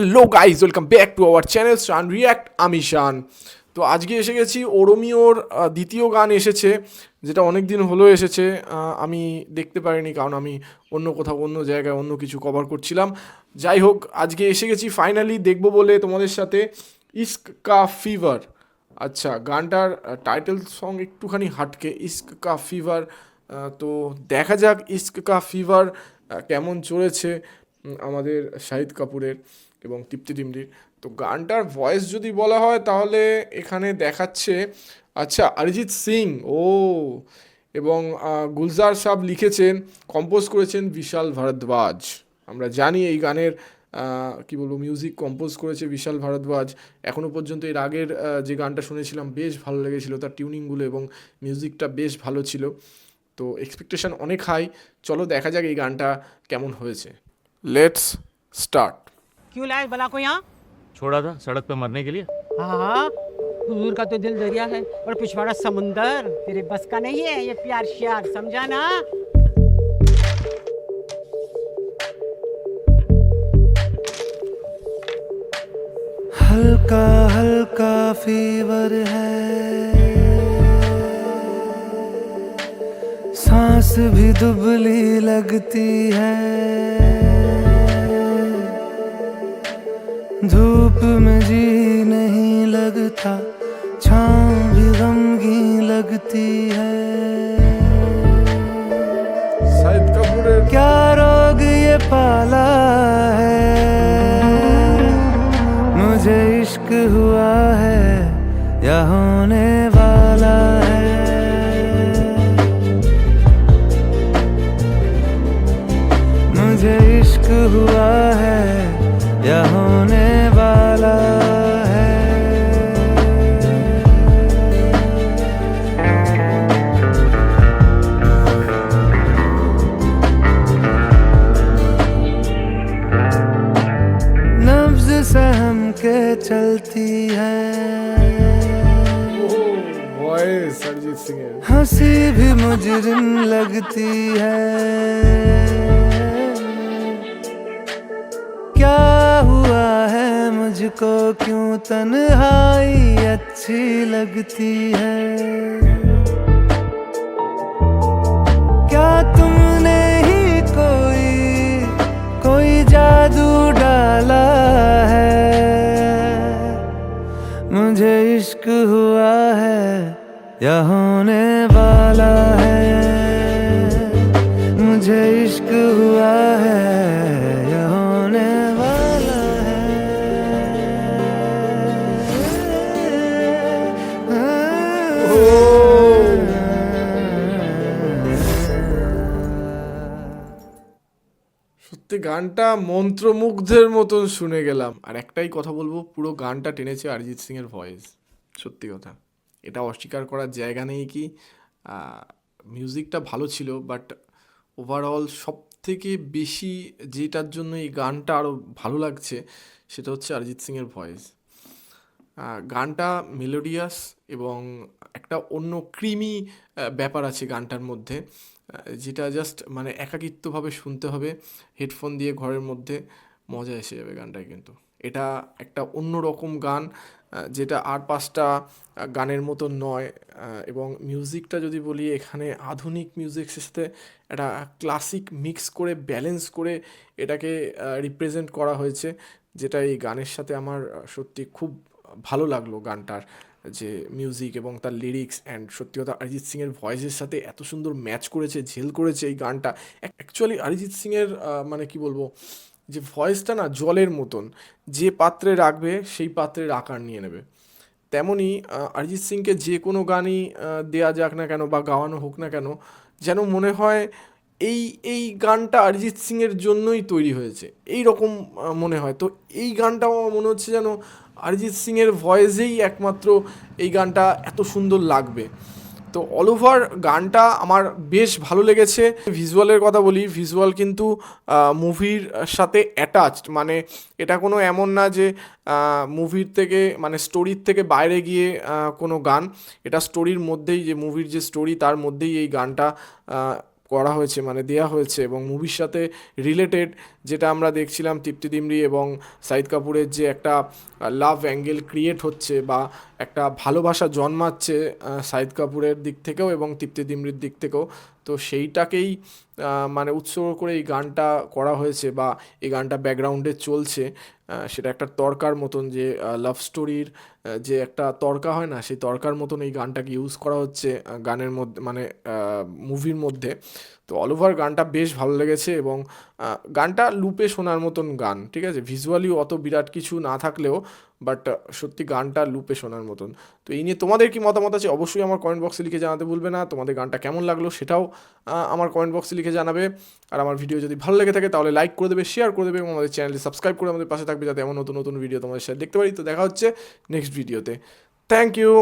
Hello guys welcome back to our channel Shan react আমি শান তো আজকে এসে গেছি ওরমিওর দ্বিতীয় গান এসেছে, যেটা অনেক দিন হলো এসেছে আমি দেখতে পারিনি কারণ আমি অন্য কোথাও, অন্য জায়গায় অন্য কিছু কভার করছিলাম। যাই হোক, আজকে এসে গেছি ফাইনালি দেখব বলে তোমাদের সাথে ইস্ক কা ফিভার আচ্ছা গানটার টাইটেল সং একটুখানি হাটকে ইস্ক কা ফিভার তো দেখা যাক ইস্ক কা ফিভার কেমন চলেছে আমাদের শাহিদ কাপুরের। এবং তৃপ্তি টিমটির তো গানটার ভয়েস যদি বলা হয়, তাহলে এখানে দেখাচ্ছে আচ্ছা অরিজিৎ সিং, ও। এবং গুলজার সাহ লিখেছেন কম্পোজ করেছেন বিশাল ভারদ্বাজ। আমরা জানি এই গানের কি বলব মিউজিক কম্পোজ করেছে বিশাল ভারদ্বাজ। এখনও পর্যন্ত এর আগের যে গানটা শুনেছিলাম, বেশ ভালো লেগেছিল তার টিউনিংগুলো এবং মিউজিকটা বেশ ভালো ছিল। তো এক্সপেকটেশন অনেক হাই চলো দেখা যাক এই গানটা কেমন হয়েছে। লেটস স্টার্ট क्यों लाए बला को यहाँ? छोड़ा था सड़क पे मरने के लिए। हाँ हुजूर का तो दिल दरिया है और पिछवाड़ा समुंदर तेरे बस का नहीं है ये प्यार श्यार समझा ना? हल्का हल्का फीवर है। सांस भी दुबली लगती है। धूप में जी नहीं लगता छाँव भी गमगी लगती है। क्या रोग ये पाला है? मुझे इश्क हुआ है या होने वाला है? मुझे इश्क हुआ है या होने चलती है। हँसी भी मुजरिम लगती है। क्या हुआ है मुझको क्यों तन्हाई अच्छी लगती है? या होने वाला है मुझे इश्क हुआ है या होने वाला है সত্যি গানটা মন্ত্রমুগ্ধের মতন শুনে গেলাম আর একটাই কথা বলবো পুরো গানটা টেনেছে অরিজিৎ সিং এর ভয়েস সত্যি কথা এটা অস্বীকার করার জায়গা নেই কি? মিউজিকটা ভালো ছিল বাট ওভারঅল সব থেকে বেশি যেটার জন্য এই গানটা আরও ভালো লাগছে, সেটা হচ্ছে অরিজিৎ সিং এর ভয়েস গানটা মেলোডিয়াস এবং একটা অন্য ক্রিমি ব্যাপার আছে গানটার মধ্যে যেটা জাস্ট মানে একাকিত্বভাবে শুনতে হবে হেডফোন দিয়ে ঘরের মধ্যে মজা এসে যাবে গানটায় কিন্তু। এটা একটা অন্য রকম গান যেটা আর পাঁচটা গানের মতো নয় এবং মিউজিকটা যদি বলি, এখানে আধুনিক মিউজিকের সাথে একটা ক্লাসিক মিক্স করে ব্যালেন্স করে এটাকে রিপ্রেজেন্ট করা হয়েছে, যেটা এই গানের সাথে আমার সত্যি খুব ভালো লাগল গানটার, যে মিউজিক এবং তার লিরিক্স অ্যান্ড সত্যি কথা অরিজিৎ সিংয়ের ভয়েসের সাথে এত সুন্দর ম্যাচ করেছে, ঝেল করেছে এই গানটা। অ্যাকচুয়ালি অরিজিৎ সিংয়ের মানে কি বলব যে ভয়েসটা না জলের মতন, যে পাত্রে রাখবে সেই পাত্রের আকার নিয়ে নেবে। তেমনই অরিজিৎ সিংকে যে কোনো গানই দেয়া যাক না কেন বা গাওয়ানো হোক না কেন, যেন মনে হয় এই এই গানটা অরিজিৎ সিংয়ের জন্যই তৈরি হয়েছে। এই রকম মনে হয়। তো এই গানটাও আমার মনে হচ্ছে যেন অরিজিৎ সিংয়ের ভয়েসেই একমাত্র এই গানটা এত সুন্দর লাগবে। তো অল ওভার গানটা আমার বেশ ভালো লেগেছে। ভিজুয়ালের কথা বলি ভিজুয়াল কিন্তু মুভির সাথে অ্যাটাচড মানে এটা কোনো এমন না যে মুভির থেকে মানে স্টোরির থেকে বাইরে গিয়ে কোনো গান। এটা স্টোরির মধ্যেই যে মুভির যে স্টোরি তার মধ্যেই এই গানটা করা হয়েছে মানে দেয়া হয়েছে এবং মুভির সাথে রিলেটেড যেটা আমরা দেখছিলাম তৃপ্তি দিমরি এবং সাইদ কাপুরের যে একটা লাভ অ্যাঙ্গেল ক্রিয়েট হচ্ছে বা একটা ভালোবাসা জন্মাচ্ছে সাইদ কাপুরের দিক থেকেও এবং তৃপ্তি দিমরির দিক থেকেও। তো সেইটাকেই মানে উৎসর্গ করে এই গানটা করা হয়েছে বা এই গানটা ব্যাকগ্রাউন্ডে চলছে সেটা একটা তর্কার মতন যে লাভ স্টোরির যে একটা তর্কা হয় না, সেই তর্কার মতন এই গানটাকে ইউজ করা হচ্ছে গানের মধ্যে মানে মুভির মধ্যে। তো অল ওভার গানটা বেশ ভালো লেগেছে এবং গানটা লুপে শোনার মতন গান, ঠিক আছে? ভিজুয়ালি অত বিরাট কিছু না থাকলেও বাট সত্যি গানটা লুপে শোনার মতন। তো এই নিয়ে তোমাদের কি মতামত আছে? অবশ্যই আমার কমেন্ট বক্সে লিখে জানাতে ভুলবে না। তোমাদের গানটা কেমন লাগল সেটাও আমার কমেন্ট বক্সে লিখে জানাবে। আর আমার ভিডিও যদি ভালো লেগে থাকে, তাহলে লাইক করে দেবে শেয়ার করে দেবে এবং আমাদের চ্যানেলটি সাবস্ক্রাইব করে আমাদের পাশে থাকবে যাতে এমন নতুন নতুন ভিডিও তোমাদের সাথে দেখতে পারি। তো দেখা হচ্ছে নেক্সট ভিডিওতে থ্যাংক ইউ